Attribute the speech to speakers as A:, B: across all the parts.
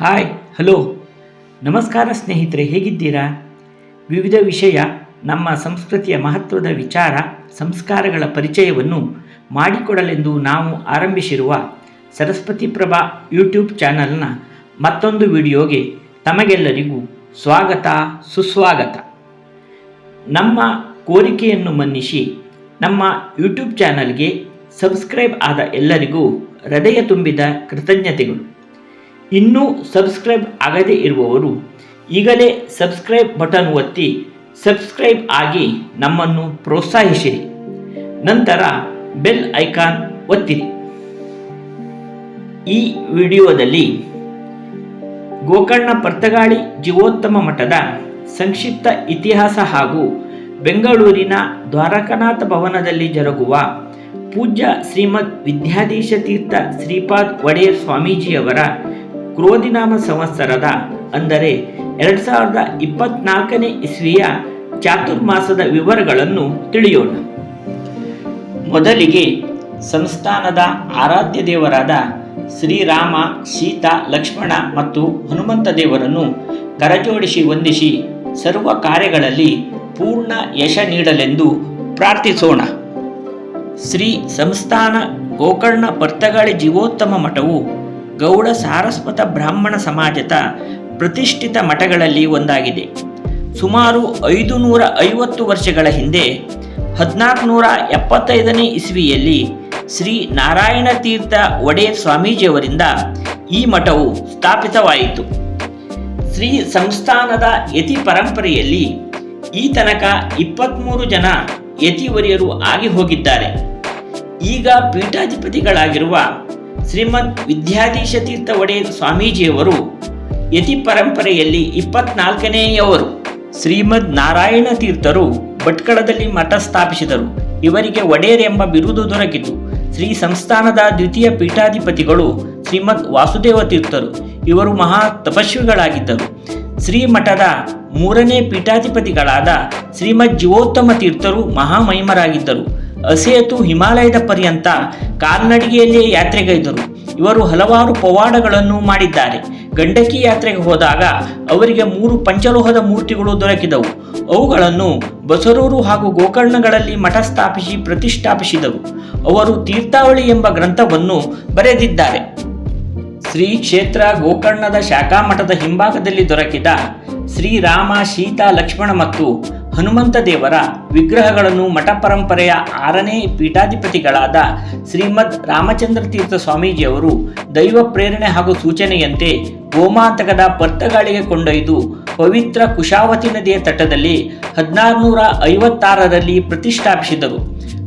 A: Hi, hello. ನಮಸ್ಕಾರ ಸ್ನೇಹಿತರೆ, ಹೇಗಿದ್ದೀರಾ? ವಿವಿಧ ವಿಷಯ, ನಮ್ಮ ಸಂಸ್ಕೃತಿಯ ಮಹತ್ವದ ವಿಚಾರ, ಸಂಸ್ಕಾರಗಳ ಪರಿಚಯವನ್ನು ಮಾಡಿಕೊಡಲೆಂದು ನಾವು ಆರಂಭಿಸಿರುವ ಸರಸ್ವತಿ ಪ್ರಭಾ ಯೂಟ್ಯೂಬ್ ಚಾನಲ್ನ ಮತ್ತೊಂದು ವಿಡಿಯೋಗೆ ತಮಗೆಲ್ಲರಿಗೂ ಸ್ವಾಗತ, ಸುಸ್ವಾಗತ. ನಮ್ಮ ಕೋರಿಕೆಯನ್ನು ಮನ್ನಿಸಿ ನಮ್ಮ ಯೂಟ್ಯೂಬ್ ಚಾನಲ್ಗೆ ಸಬ್ಸ್ಕ್ರೈಬ್ ಆದ ಎಲ್ಲರಿಗೂ ಹೃದಯ ತುಂಬಿದ ಕೃತಜ್ಞತೆಗಳು. ಇನ್ನೂ ಸಬ್ಸ್ಕ್ರೈಬ್ ಆಗದೇ ಇರುವವರು ಈಗಲೇ ಸಬ್ಸ್ಕ್ರೈಬ್ ಬಟನ್ ಒತ್ತಿ ಸಬ್ಸ್ಕ್ರೈಬ್ ಆಗಿ ನಮ್ಮನ್ನು ಪ್ರೋತ್ಸಾಹಿಸಿರಿ. ನಂತರ ಬೆಲ್ ಐಕಾನ್ ಒತ್ತಿರಿ. ಈ ವಿಡಿಯೋದಲ್ಲಿ ಗೋಕರ್ಣ ಪರ್ತಗಾಳಿ ಜೀವೋತ್ತಮ ಮಠದ ಸಂಕ್ಷಿಪ್ತ ಇತಿಹಾಸ ಹಾಗೂ ಬೆಂಗಳೂರಿನ ದ್ವಾರಕನಾಥ ಭವನದಲ್ಲಿ ಜರುಗುವ ಪೂಜ್ಯ ಶ್ರೀಮದ್ ವಿದ್ಯಾಧೀಶ ತೀರ್ಥ ಶ್ರೀಪಾದ್ ಒಡೆಯರ್ ಸ್ವಾಮೀಜಿಯವರ ಕ್ರೋಧಿನಾಮ ಸಂವತ್ಸರದ ಅಂದರೆ ಎರಡು ಸಾವಿರದ ಇಪ್ಪತ್ನಾಲ್ಕನೇ ಇಸ್ವಿಯ ಚಾತುರ್ಮಾಸದ ವಿವರಗಳನ್ನು ತಿಳಿಯೋಣ. ಮೊದಲಿಗೆ ಸಂಸ್ಥಾನದ ಆರಾಧ್ಯ ದೇವರಾದ ಶ್ರೀರಾಮ, ಸೀತಾ, ಲಕ್ಷ್ಮಣ ಮತ್ತು ಹನುಮಂತ ದೇವರನ್ನು ಕರಜೋಡಿಸಿ ವಂದಿಸಿ ಸರ್ವ ಕಾರ್ಯಗಳಲ್ಲಿ ಪೂರ್ಣ ಯಶ ನೀಡಲೆಂದು ಪ್ರಾರ್ಥಿಸೋಣ. ಶ್ರೀ ಸಂಸ್ಥಾನ ಗೋಕರ್ಣ ಪರ್ತಗಾಳಿ ಜೀವೋತ್ತಮ ಮಠವು ಗೌಡ ಸಾರಸ್ವತ ಬ್ರಾಹ್ಮಣ ಸಮಾಜದ ಪ್ರತಿಷ್ಠಿತ ಮಠಗಳಲ್ಲಿ ಒಂದಾಗಿದೆ. ಸುಮಾರು ಐದು ನೂರ ಐವತ್ತು ವರ್ಷಗಳ ಹಿಂದೆ ಹದಿನಾಲ್ಕು ನೂರ ಎಪ್ಪತ್ತೈದನೇ ಇಸ್ವಿಯಲ್ಲಿ ಶ್ರೀ ನಾರಾಯಣ ತೀರ್ಥ ಒಡೆಯರ್ ಸ್ವಾಮೀಜಿಯವರಿಂದ ಈ ಮಠವು ಸ್ಥಾಪಿತವಾಯಿತು. ಶ್ರೀ ಸಂಸ್ಥಾನದ ಯತಿ ಪರಂಪರೆಯಲ್ಲಿ ಈ ತನಕ ಇಪ್ಪತ್ತ್ಮೂರು ಜನ ಯತಿವರಿಯರು ಆಗಿ ಹೋಗಿದ್ದಾರೆ. ಈಗ ಪೀಠಾಧಿಪತಿಗಳಾಗಿರುವ ಶ್ರೀಮದ್ ವಿದ್ಯಾಧೀಶ ತೀರ್ಥ ಒಡೆಯರ್ ಸ್ವಾಮೀಜಿಯವರು ಯತಿ ಪರಂಪರೆಯಲ್ಲಿ ಇಪ್ಪತ್ನಾಲ್ಕನೆಯವರು ಶ್ರೀಮದ್ ನಾರಾಯಣ ತೀರ್ಥರು ಭಟ್ಕಳದಲ್ಲಿ ಮಠ ಸ್ಥಾಪಿಸಿದರು. ಇವರಿಗೆ ಒಡೆಯರ್ ಎಂಬ ಬಿರುದು ದೊರಕಿತು. ಶ್ರೀ ಸಂಸ್ಥಾನದ ದ್ವಿತೀಯ ಪೀಠಾಧಿಪತಿಗಳು ಶ್ರೀಮದ್ ವಾಸುದೇವ ತೀರ್ಥರು. ಇವರು ಮಹಾ ತಪಸ್ವಿಗಳಾಗಿದ್ದರು. ಶ್ರೀ ಮಠದ ಮೂರನೇ ಪೀಠಾಧಿಪತಿಗಳಾದ ಶ್ರೀಮದ್ ಜೀವೋತ್ತಮ ತೀರ್ಥರು ಮಹಾಮಹಿಮರಾಗಿದ್ದರು. ಅಸೇತು ಹಿಮಾಲಯದ ಪರ್ಯಂತ ಕಾಲ್ನಡಿಗೆಯಲ್ಲಿಯೇ ಯಾತ್ರೆಗೈದರು. ಇವರು ಹಲವಾರು ಪವಾಡಗಳನ್ನು ಮಾಡಿದ್ದಾರೆ. ಗಂಡಕಿ ಯಾತ್ರೆಗೆ ಹೋದಾಗ ಅವರಿಗೆ ಮೂರು ಪಂಚಲೋಹದ ಮೂರ್ತಿಗಳು ದೊರಕಿದವು. ಅವುಗಳನ್ನು ಬಸರೂರು ಹಾಗೂ ಗೋಕರ್ಣಗಳಲ್ಲಿ ಮಠ ಸ್ಥಾಪಿಸಿ ಪ್ರತಿಷ್ಠಾಪಿಸಿದರು. ಅವರು ತೀರ್ಥಾವಳಿ ಎಂಬ ಗ್ರಂಥವನ್ನು ಬರೆದಿದ್ದಾರೆ. ಶ್ರೀ ಕ್ಷೇತ್ರ ಗೋಕರ್ಣದ ಶಾಖಾ ಮಠದ ಹಿಂಭಾಗದಲ್ಲಿ ದೊರಕಿದ ಶ್ರೀರಾಮ ಸೀತಾ, ಲಕ್ಷ್ಮಣ ಮತ್ತು ಹನುಮಂತ ದೇವರ ವಿಗ್ರಹಗಳನ್ನು ಮಠ ಪರಂಪರೆಯ ಆರನೇ ಪೀಠಾಧಿಪತಿಗಳಾದ ಶ್ರೀಮದ್ ರಾಮಚಂದ್ರ ತೀರ್ಥ ಸ್ವಾಮೀಜಿಯವರು ದೈವ ಪ್ರೇರಣೆ ಹಾಗೂ ಸೂಚನೆಯಂತೆ ಗೋಮಾಂತಕದ ಪರ್ತಗಾಳಿಗೆ ಕೊಂಡೊಯ್ದು ಪವಿತ್ರ ಕುಶಾವತಿ ನದಿಯ ತಟದಲ್ಲಿ ಹದಿನಾರುನೂರ ಐವತ್ತಾರರಲ್ಲಿ ಪ್ರತಿಷ್ಠಾಪಿಸಿದರು.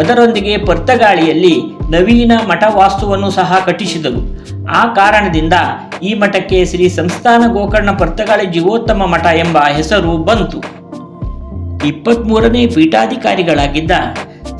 A: ಅದರೊಂದಿಗೆ ಪರ್ತಗಾಳಿಯಲ್ಲಿ ನವೀನ ಮಠ ವಾಸ್ತುವನ್ನು ಸಹ ಕಟ್ಟಿಸಿದರು. ಆ ಕಾರಣದಿಂದ ಈ ಮಠಕ್ಕೆ ಶ್ರೀ ಸಂಸ್ಥಾನ ಗೋಕರ್ಣ ಪರ್ತಗಾಳಿ ಜೀವೋತ್ತಮ ಮಠ ಎಂಬ ಹೆಸರು ಬಂತು. ಇಪ್ಪತ್ತ್ಮೂರನೇ ಪೀಠಾಧಿಕಾರಿಗಳಾಗಿದ್ದ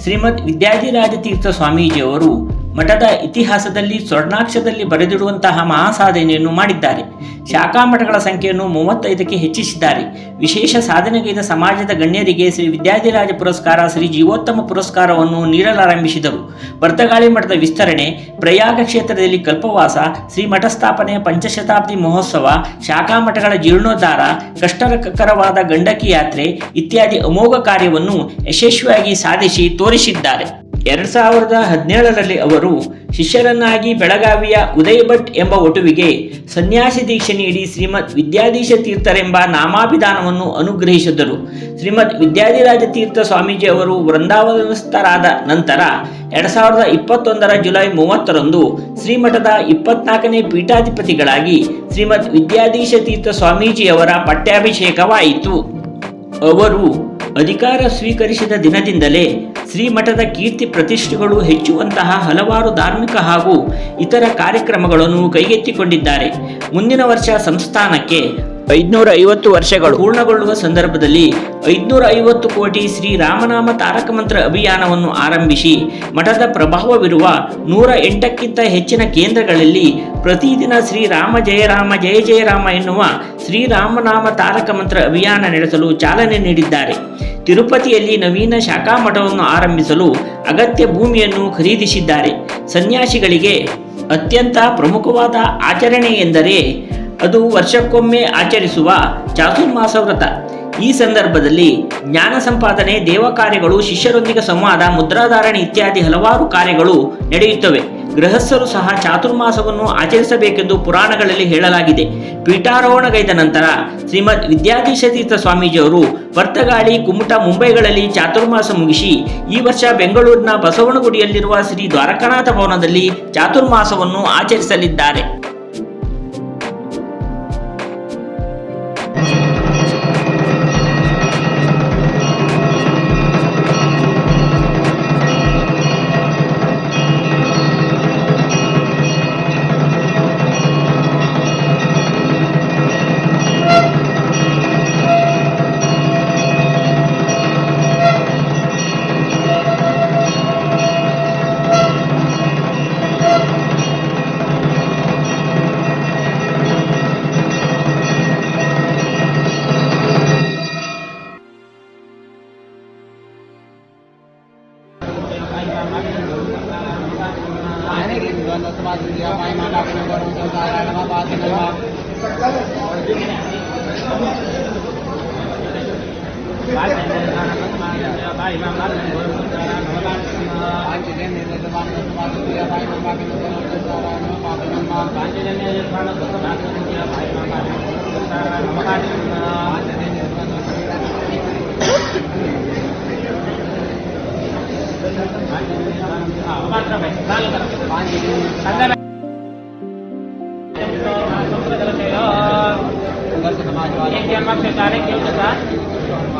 A: ಶ್ರೀಮದ್ ವಿದ್ಯಾಧಿರಾಜ ತೀರ್ಥ ಸ್ವಾಮೀಜಿಯವರು ಮಠದ ಇತಿಹಾಸದಲ್ಲಿ ಸ್ವರ್ಣಾಕ್ಷದಲ್ಲಿ ಬರೆದಿಡುವಂತಹ ಮಹಾಸಾಧನೆಯನ್ನು ಮಾಡಿದ್ದಾರೆ. ಶಾಖಾ ಮಠಗಳ ಸಂಖ್ಯೆಯನ್ನು ಮೂವತ್ತೈದಕ್ಕೆ ಹೆಚ್ಚಿಸಿದ್ದಾರೆ. ವಿಶೇಷ ಸಾಧನೆಗೈದ ಸಮಾಜದ ಗಣ್ಯರಿಗೆ ಶ್ರೀ ವಿದ್ಯಾಧಿರಾಜ ಪುರಸ್ಕಾರ, ಶ್ರೀ ಜೀವೋತ್ತಮ ಪುರಸ್ಕಾರವನ್ನು ನೀಡಲಾರಂಭಿಸಿದರು. ಬರ್ತಗಾಳಿ ಮಠದ ವಿಸ್ತರಣೆ, ಪ್ರಯಾಗ ಕ್ಷೇತ್ರದಲ್ಲಿ ಕಲ್ಪವಾಸ, ಶ್ರೀ ಮಠ ಸ್ಥಾಪನೆಯ ಪಂಚಶತಾಬ್ದಿ ಮಹೋತ್ಸವ, ಶಾಖಾ ಮಠಗಳ ಜೀರ್ಣೋದ್ಧಾರ, ಕಷ್ಟಕರವಾದ ಗಂಡಕಿ ಯಾತ್ರೆ ಇತ್ಯಾದಿ ಅಮೋಘ ಕಾರ್ಯವನ್ನು ಯಶಸ್ವಿಯಾಗಿ ಸಾಧಿಸಿ ತೋರಿಸಿದ್ದಾರೆ. ಎರಡ್ ಸಾವಿರದ ಹದಿನೇಳರಲ್ಲಿ ಅವರು ಶಿಷ್ಯರನ್ನಾಗಿ ಬೆಳಗಾವಿಯ ಉದಯ್ ಭಟ್ ಎಂಬ ಒಟುವಿಗೆ ಸನ್ಯಾಸಿ ದೀಕ್ಷೆ ನೀಡಿ ಶ್ರೀಮದ್ ವಿದ್ಯಾಧೀಶ ತೀರ್ಥರೆಂಬ ನಾಮಾಭಿಧಾನವನ್ನು ಅನುಗ್ರಹಿಸಿದರು. ಶ್ರೀಮದ್ ವಿದ್ಯಾಧಿರಾಜ ತೀರ್ಥ ಸ್ವಾಮೀಜಿ ಅವರು ವೃಂದಾವನಸ್ಥರಾದ ನಂತರ ಎರಡ್ ಸಾವಿರದ ಇಪ್ಪತ್ತೊಂದರ ಜುಲೈ ಮೂವತ್ತರಂದು ಶ್ರೀಮಠದ ಇಪ್ಪತ್ನಾಲ್ಕನೇ ಪೀಠಾಧಿಪತಿಗಳಾಗಿ ಶ್ರೀಮದ್ ವಿದ್ಯಾಧೀಶ ತೀರ್ಥ ಸ್ವಾಮೀಜಿಯವರ ಪಟ್ಟಾಭಿಷೇಕವಾಯಿತು ಅವರು ಅಧಿಕಾರ ಸ್ವೀಕರಿಸಿದ ದಿನದಿಂದಲೇ ಶ್ರೀಮಠದ ಕೀರ್ತಿ ಪ್ರತಿಷ್ಠೆಗಳು ಹೆಚ್ಚುವಂತಹ ಹಲವಾರು ಧಾರ್ಮಿಕ ಹಾಗೂ ಇತರ ಕಾರ್ಯಕ್ರಮಗಳನ್ನು ಕೈಗೆತ್ತಿಕೊಂಡಿದ್ದಾರೆ. ಮುಂದಿನ ವರ್ಷ ಸಂಸ್ಥಾನಕ್ಕೆ ಐದುನೂರ ಐವತ್ತು ವರ್ಷಗಳು. ಪೂರ್ಣಗೊಳ್ಳುವ ಸಂದರ್ಭದಲ್ಲಿ ಐದುನೂರ ಐವತ್ತು ಕೋಟಿ ಶ್ರೀ ರಾಮನಾಮ ತಾರಕ ಮಂತ್ರ ಅಭಿಯಾನವನ್ನು ಆರಂಭಿಸಿ, ಮಠದ ಪ್ರಭಾವವಿರುವ ನೂರ ಎಂಟಕ್ಕಿಂತ ಹೆಚ್ಚಿನ ಕೇಂದ್ರಗಳಲ್ಲಿ ಪ್ರತಿದಿನ ಶ್ರೀರಾಮ ಜಯ ರಾಮ, ಜಯ ಜಯ ರಾಮ ಎನ್ನುವ ಶ್ರೀರಾಮನಾಮ ತಾರಕ ಮಂತ್ರ ಅಭಿಯಾನ ನಡೆಸಲು ಚಾಲನೆ ನೀಡಿದ್ದಾರೆ. ತಿರುಪತಿಯಲ್ಲಿ ನವೀನ ಶಾಖಾ ಮಠವನ್ನು ಆರಂಭಿಸಲು ಅಗತ್ಯ ಭೂಮಿಯನ್ನು ಖರೀದಿಸಿದ್ದಾರೆ. ಸನ್ಯಾಸಿಗಳಿಗೆ ಅತ್ಯಂತ ಪ್ರಮುಖವಾದ ಆಚರಣೆ ಎಂದರೆ ಅದು ವರ್ಷಕ್ಕೊಮ್ಮೆ ಆಚರಿಸುವ ಚಾತುರ್ಮಾಸ ವ್ರತ. ಈ ಸಂದರ್ಭದಲ್ಲಿ ಜ್ಞಾನ ಸಂಪಾದನೆ, ದೇವ ಕಾರ್ಯಗಳು, ಶಿಷ್ಯರೊಂದಿಗೆ ಸಂವಾದ, ಮುದ್ರಾಧಾರಣೆ ಇತ್ಯಾದಿ ಹಲವಾರು ಕಾರ್ಯಗಳು ನಡೆಯುತ್ತವೆ. ಗೃಹಸ್ಥರು ಸಹ ಚಾತುರ್ಮಾಸವನ್ನು ಆಚರಿಸಬೇಕೆಂದು ಪುರಾಣಗಳಲ್ಲಿ ಹೇಳಲಾಗಿದೆ. ಪೀಠಾರೋಹಣಗೈದ ನಂತರ ಶ್ರೀಮದ್ ವಿದ್ಯಾಧೀಶತೀರ್ಥ ಸ್ವಾಮೀಜಿಯವರು ವರ್ತಗಾಳಿ, ಕುಮಟ, ಮುಂಬೈಗಳಲ್ಲಿ ಚಾತುರ್ಮಾಸ ಮುಗಿಸಿ ಈ ವರ್ಷ ಬೆಂಗಳೂರಿನ ಬಸವನಗುಡಿಯಲ್ಲಿರುವ ಶ್ರೀ ದ್ವಾರಕನಾಥ ಭವನದಲ್ಲಿ ಚಾತುರ್ಮಾಸವನ್ನು ಆಚರಿಸಲಿದ್ದಾರೆ.
B: समाजवादी के अनुसार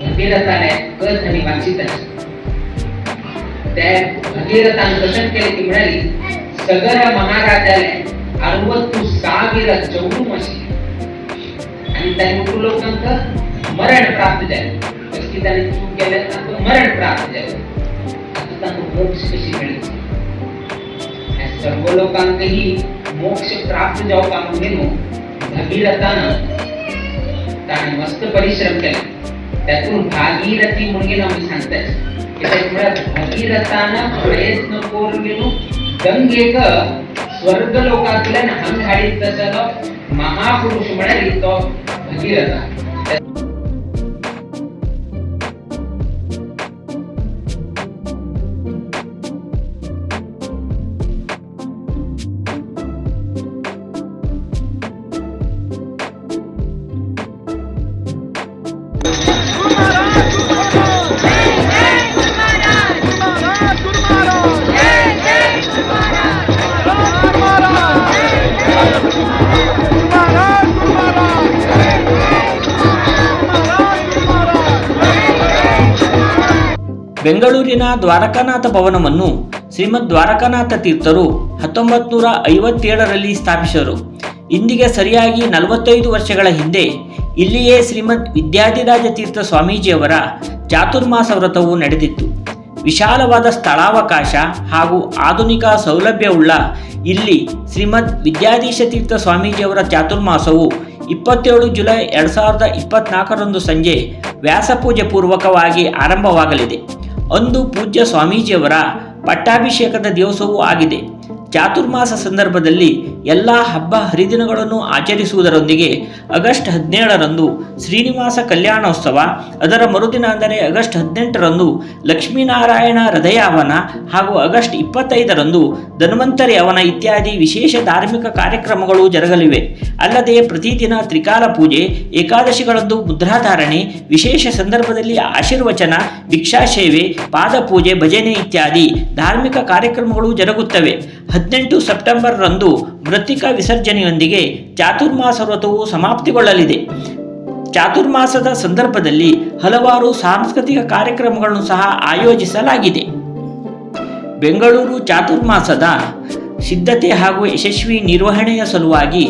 C: भगीरथाने अधनी मागची त्या भगीरथाने दर्शन केले की म्हणाली सगर महाराजाने अरुवतू सावीर चौडू मशी आणि त्याने कुलोकांत मरण प्राप्त झाले. त्याने चूक केल्यास मरण प्राप्त झाले. सर्व लोकांतही मोक्ष प्राप्त जाऊ का म्हणून भगीरथानं त्याने मस्त परिश्रम केला. त्यातून भागीरथी मुलगीला आम्ही सांगताय त्याच्यामुळे भगीरथानं प्रयत्न करून गंगेक स्वर्ग लोकातल्या हंगाडीत तसं महापुरुष म्हणाली तो भगीरथा.
A: ಬೆಂಗಳೂರಿನ ದ್ವಾರಕಾನಾಥ ಭವನವನ್ನು ಶ್ರೀಮದ್ ದ್ವಾರಕಾನಾಥ ತೀರ್ಥರು ಹತ್ತೊಂಬತ್ತು ನೂರ ಐವತ್ತೇಳರಲ್ಲಿ ಸ್ಥಾಪಿಸಿದರು. ಇಂದಿಗೆ ಸರಿಯಾಗಿ ನಲವತ್ತೈದು ವರ್ಷಗಳ ಹಿಂದೆ ಇಲ್ಲಿಯೇ ಶ್ರೀಮದ್ ವಿದ್ಯಾಧಿರಾಜ ತೀರ್ಥ ಸ್ವಾಮೀಜಿಯವರ ಚಾತುರ್ಮಾಸ ವ್ರತವು ನಡೆದಿತ್ತು. ವಿಶಾಲವಾದ ಸ್ಥಳಾವಕಾಶ ಹಾಗೂ ಆಧುನಿಕ ಸೌಲಭ್ಯವುಳ್ಳ ಇಲ್ಲಿ ಶ್ರೀಮದ್ ವಿದ್ಯಾಧೀಶ ತೀರ್ಥ ಸ್ವಾಮೀಜಿಯವರ ಚಾತುರ್ಮಾಸವು ಇಪ್ಪತ್ತೇಳು ಜುಲೈ ಎರಡು ಸಾವಿರದ ಇಪ್ಪತ್ನಾಲ್ಕರಂದು ಸಂಜೆ ವ್ಯಾಸಪೂಜೆ ಪೂರ್ವಕವಾಗಿ ಆರಂಭವಾಗಲಿದೆ. ಅಂದು ಪೂಜ್ಯ ಸ್ವಾಮೀಜಿಯವರ ಪಟ್ಟಾಭಿಷೇಕದ ದಿವಸವೂ ಆಗಿದೆ. ಚಾತುರ್ಮಾಸ ಸಂದರ್ಭದಲ್ಲಿ ಎಲ್ಲ ಹಬ್ಬ ಹರಿದಿನಗಳನ್ನು ಆಚರಿಸುವುದರೊಂದಿಗೆ ಆಗಸ್ಟ್ ಹದಿನೇಳರಂದು ಶ್ರೀನಿವಾಸ ಕಲ್ಯಾಣೋತ್ಸವ, ಅದರ ಮರುದಿನ ಅಂದರೆ ಆಗಸ್ಟ್ ಹದಿನೆಂಟರಂದು ಲಕ್ಷ್ಮೀನಾರಾಯಣ ಹೃದಯಾವನ ಹಾಗೂ ಆಗಸ್ಟ್ ಇಪ್ಪತ್ತೈದರಂದು ಧನ್ವಂತರಿ ಅವನ ಇತ್ಯಾದಿ ವಿಶೇಷ ಧಾರ್ಮಿಕ ಕಾರ್ಯಕ್ರಮಗಳು ಜರುಗಲಿವೆ. ಅಲ್ಲದೆ ಪ್ರತಿದಿನ ತ್ರಿಕಾಲ ಪೂಜೆ, ಏಕಾದಶಿಗಳಂದು ಮುದ್ರಾಧಾರಣೆ, ವಿಶೇಷ ಸಂದರ್ಭದಲ್ಲಿ ಆಶೀರ್ವಚನ ಭಿಕ್ಷಾ ಸೇವೆ ಪಾದಪೂಜೆ, ಭಜನೆ ಇತ್ಯಾದಿ ಧಾರ್ಮಿಕ ಕಾರ್ಯಕ್ರಮಗಳು ಜರುಗುತ್ತವೆ. ಹದಿನೆಂಟು ಸೆಪ್ಟೆಂಬರ್ರಂದು ಮೃತ್ತಿಕಾ ವಿಸರ್ಜನೆಯೊಂದಿಗೆ ಚಾತುರ್ಮಾಸ ವ್ರತವು ಸಮಾಪ್ತಿಗೊಳ್ಳಲಿದೆ. ಚಾತುರ್ಮಾಸದ ಸಂದರ್ಭದಲ್ಲಿ ಹಲವಾರು ಸಾಂಸ್ಕೃತಿಕ ಕಾರ್ಯಕ್ರಮಗಳನ್ನು ಸಹ ಆಯೋಜಿಸಲಾಗಿದೆ. ಬೆಂಗಳೂರು ಚಾತುರ್ಮಾಸದ ಸಿದ್ಧತೆ ಹಾಗೂ ಯಶಸ್ವಿ ನಿರ್ವಹಣೆಯ ಸಲುವಾಗಿ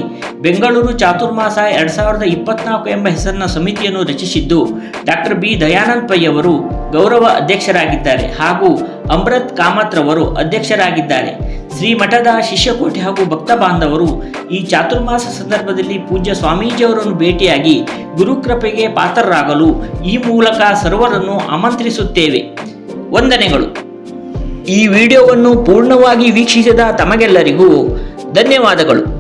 A: ಬೆಂಗಳೂರು ಚಾತುರ್ಮಾಸ ಎರಡು ಸಾವಿರದ ಇಪ್ಪತ್ನಾಲ್ಕು ಎಂಬ ಹೆಸರಿನ ಸಮಿತಿಯನ್ನು ರಚಿಸಿದ್ದು ಡಾಕ್ಟರ್ ಬಿ. ದಯಾನಂದ್ ಪೈ ಅವರು ಗೌರವ ಅಧ್ಯಕ್ಷರಾಗಿದ್ದಾರೆ ಹಾಗೂ ಅಮೃತ್ ಕಾಮತ್ ರವರು ಅಧ್ಯಕ್ಷರಾಗಿದ್ದಾರೆ. ಶ್ರೀ ಮಠದ ಶಿಷ್ಯಕೋಟಿ ಹಾಗೂ ಭಕ್ತ ಬಾಂಧವರು ಈ ಚಾತುರ್ಮಾಸ ಸಂದರ್ಭದಲ್ಲಿ ಪೂಜ್ಯ ಸ್ವಾಮೀಜಿಯವರನ್ನು ಭೇಟಿಯಾಗಿ ಗುರುಕೃಪೆಗೆ ಪಾತ್ರರಾಗಲು ಈ ಮೂಲಕ ಸರ್ವರನ್ನು ಆಮಂತ್ರಿಸುತ್ತೇವೆ. ವಂದನೆಗಳು. ಈ ವಿಡಿಯೋವನ್ನು ಪೂರ್ಣವಾಗಿ ವೀಕ್ಷಿಸಿದ ತಮಗೆಲ್ಲರಿಗೂ ಧನ್ಯವಾದಗಳು.